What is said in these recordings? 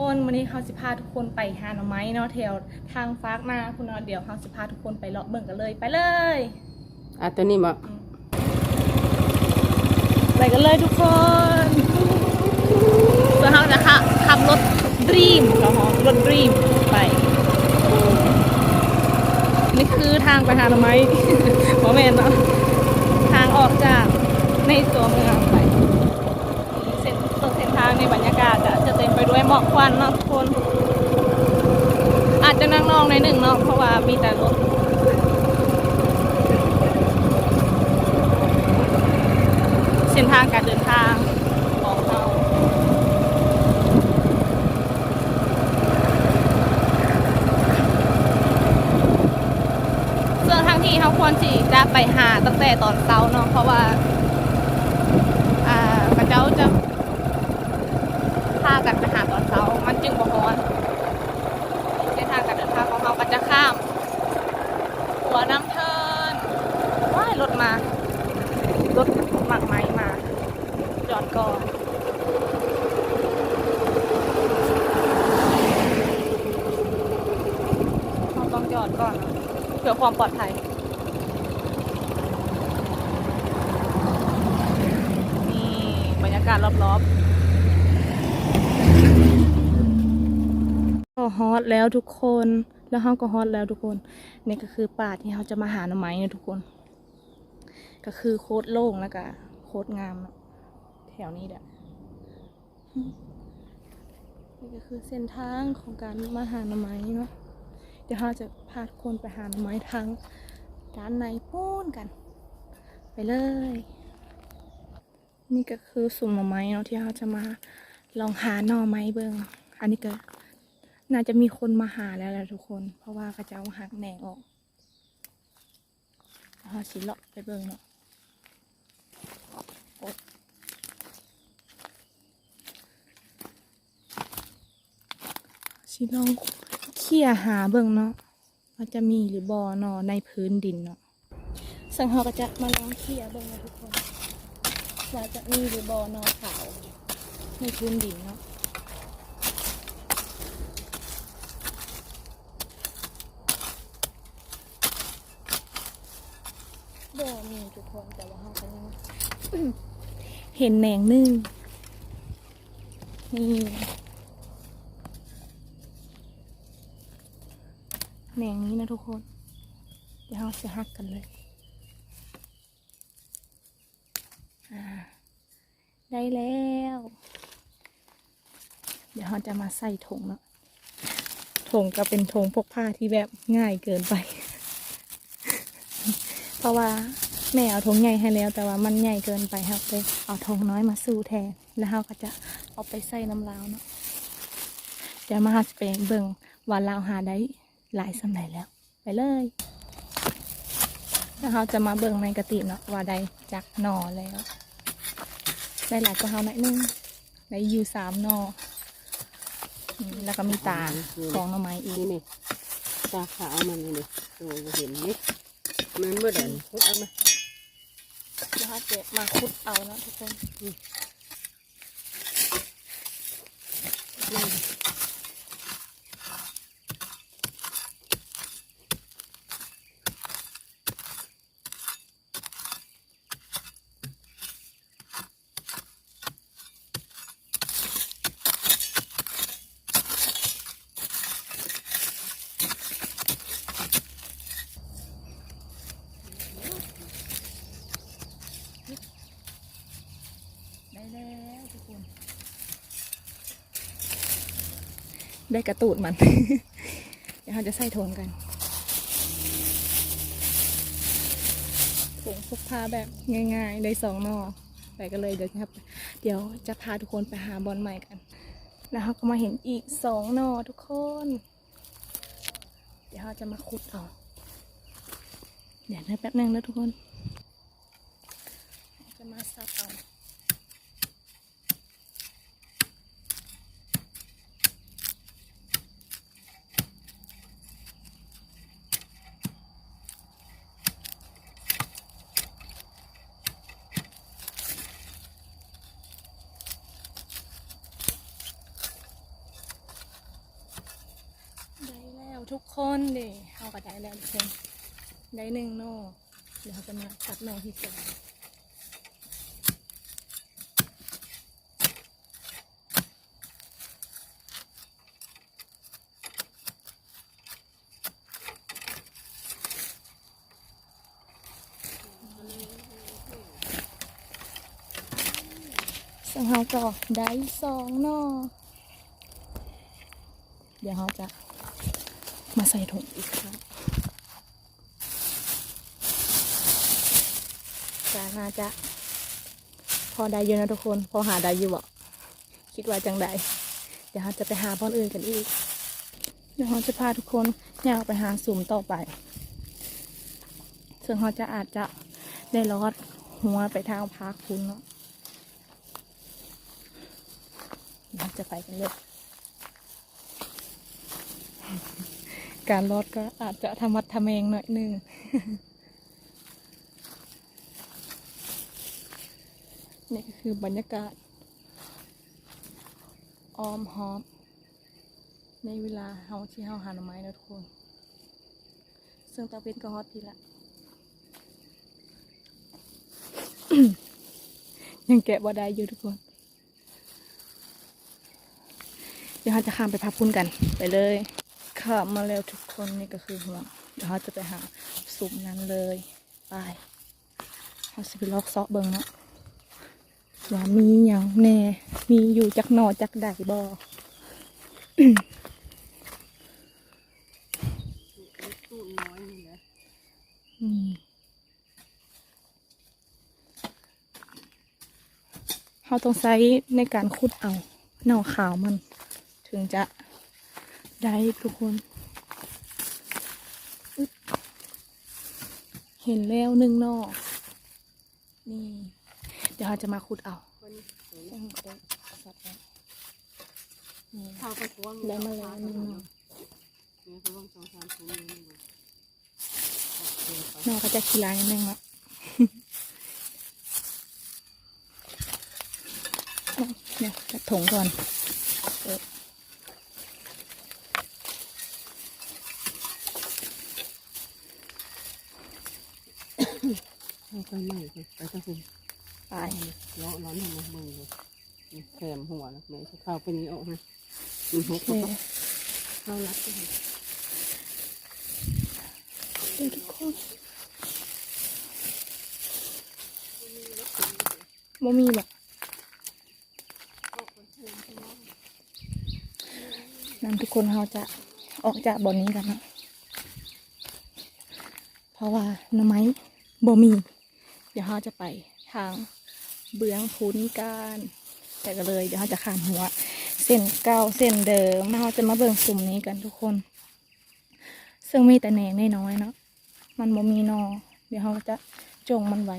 คนวันนี้เขาสิพาทุกคนไปหาหน่อไม้เนาะแถวทางฟากนาคุณเนาะเดี๋ยวเขาสิพาทุกคนไปเลาะเบิ่งกันเลยไปเลยอะตัวนี้บ่ไปกันเลยทุกคนส่วนเขาจะขับขับรถดรีมเนาะรถดรีมไปนี่คือทางไปหาหน่อไม้หมอแมนเนาะทางออกจากในตัวเมืองไปเส้นเส้นทางในบรรยากาศอะ จะเต็มไปด้วยหมอกควันเนาะทุกคน อาจจะนั่งนองในหนึ่งเนาะเพราะว่ามีแต่รถเส้นทางการเดินทางของเราส่วนทางที่เขาควรที่จะไปหาตั้งแต่ตอนเช้าเนาะเพราะว่า อ่ากระเจ้าจะพากันไปหาตอนเช้า มันจึงบ่ฮ้อนเส้นทางการเดินทางของเราก็จะข้าม หัวน้ำเทินว้ายรถมา รถหมักไม้มา จอดก่อนเราต้องจอดก่อนเพื่อ ความปลอดภัย นี่ บรรยากาศรอบๆก็ฮอตแล้วทุกคน แล้วเฮาก็ฮอตแล้วทุกคน นี่ก็คือป่าที่เขาจะมาหาหน่อไม้เนี่ยทุกคน ก็คือโคตรโล่งแล้วก็โคตรงามอะแถวนี้แหละนี่ก็คือเส้นทางของการมาหาหน่อไม้เนาะ เดี๋ยวเราจะพาทุกคนไปหาไม้ทางด้านในพูนกัน ไปเลย นี่ก็คือสุ่มหน่อไม้เนาะที่เราจะมาลองหาหน่อไม้เบิงอันนี้ก็น่าจะมีคนมาหาแล้วแหละทุกคน เพราะว่ากระเจ้าหักแหนงออกเราสิเลาะไปเบิงเนาะสิลอง เขี่ยหาเบิ่งเนาะว่าจะมีหรือบอเนาะในพื้นดินเนาะสังหาก็จะมาลองเขี่ยเบิ่งนะทุกคนว่าจะมีหรือบอเนอขาวในพื้นดินเนาะบอมีทุกคนแต่ว่าเขาก็ยังเห็นแหนงนึ่งนี่ แหนงนี้นะทุกคน เดี๋ยวเราจะหักกันเลย ได้แล้ว เดี๋ยวเราจะมาใส่ถุงเนาะถุงก็เป็นถุงพกพาที่แบบง่ายเกินไป เพราะว่าแม่เอาถุงใหญ่ให้แล้วแต่ว่ามันใหญ่เกินไปครับเลยเอาถุงน้อยมาสู้แทน แล้วเราก็จะเอาไปใส่น้ำลาวเนาะเดี๋ยวมาหาสเปนเบิ่งว่าลาวหาได้ หลายสำไหนแล้ว ไปเลยแล้วเราจะมาเบิ่งในกระติบเนาะว่าได้จากหนอแล้วได้หลายกว่าเราหน่อยนึงได้อยู่สามหนออืมแล้วก็มีตาของหน่อไม้อีกนี่นี่ตาขาวมันนี่นี่ตัวบ่เห็นนี่มันเมื่อเดินพุดเอามาเดี๋ยวเราจะมาคุดเอาเนาะทุกคนได้แล้วทุกคน ได้กระตูดมัน เดี๋ยวเราจะใส่ถุงกันถุงพกพาแบบง่ายๆ ได้สองนอไปกันเลยเดี๋ยวครับ เดี๋ยวจะพาทุกคนไปหาบอลใหม่กัน แล้วเราก็มาเห็นอีกสองนอทุกคน เดี๋ยวเราจะมาขุดเอาเดี๋ยวนะแป๊บนึงนะทุกคน จะมาซับเอา ทุกคนดิเขาก็ได้แล้วทุกคนได้หนึ่งโน่เดี๋ยวเราจะมาตัดโน่ที่สองซึ่งเราก็ได้สองหนอเดี๋ยวเราจะ มาใส่ถุงอีกครั้งก็น่าจะ พอได้อยู่นะทุกคน พอหาได้อยู่บ่คิดว่าจังใดเดี๋ยวเราจะไปหาบอนอื่นกันอีก เดี๋ยวเราจะพาทุกคนย่างไปหาสุ่มต่อไป ซึ่งเราจะอาจจะได้ลอดหัวไปทางพาคุณเนาะเราจะไปกันเลย การรอดก็อาจจะทำมัดทำเองหน่อยหนึงนี่ก็คือบรรยากาศ ออมหอม ในเวลาเฮาที่เฮาหาหน่อไม้นะทุกคน ซึ่งตาเป็นก็ฮอตทีละ ยังแกะบ่ได้อยู่ทุกคน เดี๋ยวเราจะข้ามไปพับพุ่นกันไปเลย ข้ามมาแล้วทุกคนนี่ก็คือห่วงเดี๋ยวเราจะไปหาสุ่มนั้นเลยไปเราสิไปลอกซอกเบิงเนาะว่ามีอย่างแน่ มีอยู่จักหนอจักใดบอเราต้องใช้ในการขุดเอาหน่อขาวมัน ถึงจะ ได้ทุกคนอึ๊บเห็นแล้วหนึ่งหน่อนี่ เดี๋ยวเราจะมาขุดเอาคนสวยต้องขุดสับไว้นี่ข้าวก็ท้วงได้มาแล้วหนึ่งหน่อเนี่ยเขาต้องสองสามถุงนี่นะโอเคไปหน่อก็จะขี้ลายนิดนึงละเนี่ยจัดถุงก่อน ข้าวก็ใหม่เลยไปก็คือไปเลาะร้อนทำมมือเลยแคมหัวนะแม่จะข้าวเป็นนี้ออกนะมีหโอกเข้ารัดก็ได้เดี๋ยวทุกคนบ่มีหรอกนั่นทุกคนเราจะออกจากบ่อนี้กันนะเพราะว่าหน่อไม้ บ่มี เดี๋ยวเราจะไปทางเบื้องพุ้นกันแต่ก็เลยเดี๋ยวเราจะขานหัว เส้นเก้าเส้นเดิมเราจะมาเบิ่งสุ่มนี้กันทุกคน ซึ่งมีแต่แหนงน้อยเนาะมันบ่มีนอ เดี๋ยวเราจะจงมันไว้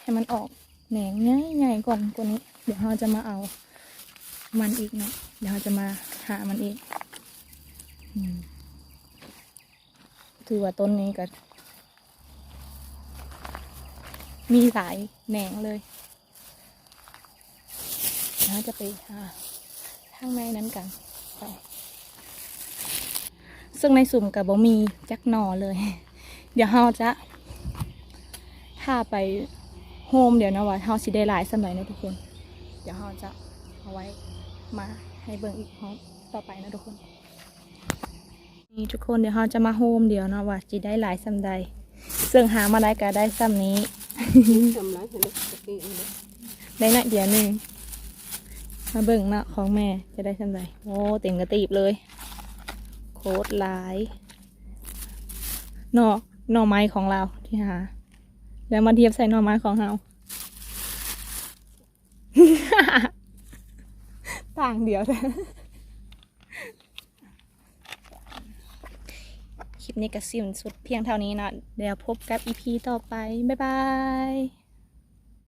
ให้มันออกแหนงใหญ่ๆก่อนกว่านี้ เดี๋ยวเราจะมาเอามันอีกเนาะเดี๋ยวเราจะมาหามันอีกถือว่าต้นนี้ก็ มีหลายแหนงเลยเดี๋ยวเราจะไปหาข้างในนั้นกันไปซึ่งในสุ่มกับบ่มีจักหนอเลย เดี๋ยวเราจะถ้าไปโฮมเดี๋ยวนะว่าเราสิได้หลายสมัยนะทุกคน เดี๋ยวเราจะเอาไว้มาให้เบิ่งอีกพร้อมต่อไปนะทุกคนนี่ทุกคนเดี๋ยวเราจะมาโฮมเดี๋ยวนะว่าสิได้หลายสำใดซึ่งหามาได้ก็ได้ซ้ำนี้ ทำร้ายเห็นไหมตะกี้นี่นะได้หน่อยเดียวหนึ่งมาเบิ่งเนาะของแม่จะได้สำใดโอ้เต็มกระตีบเลย โคตรหลายหน่อหน่อไม้ของเราที่หา แล้วมาเทียบใส่หน่อไม้ของเราต่างเดียวแต่ ลิปนี้ก็สิ้นสุดเพียงเท่านี้นะเดี๋ยวพบกับอีพีต่อไป บ๊ายบาย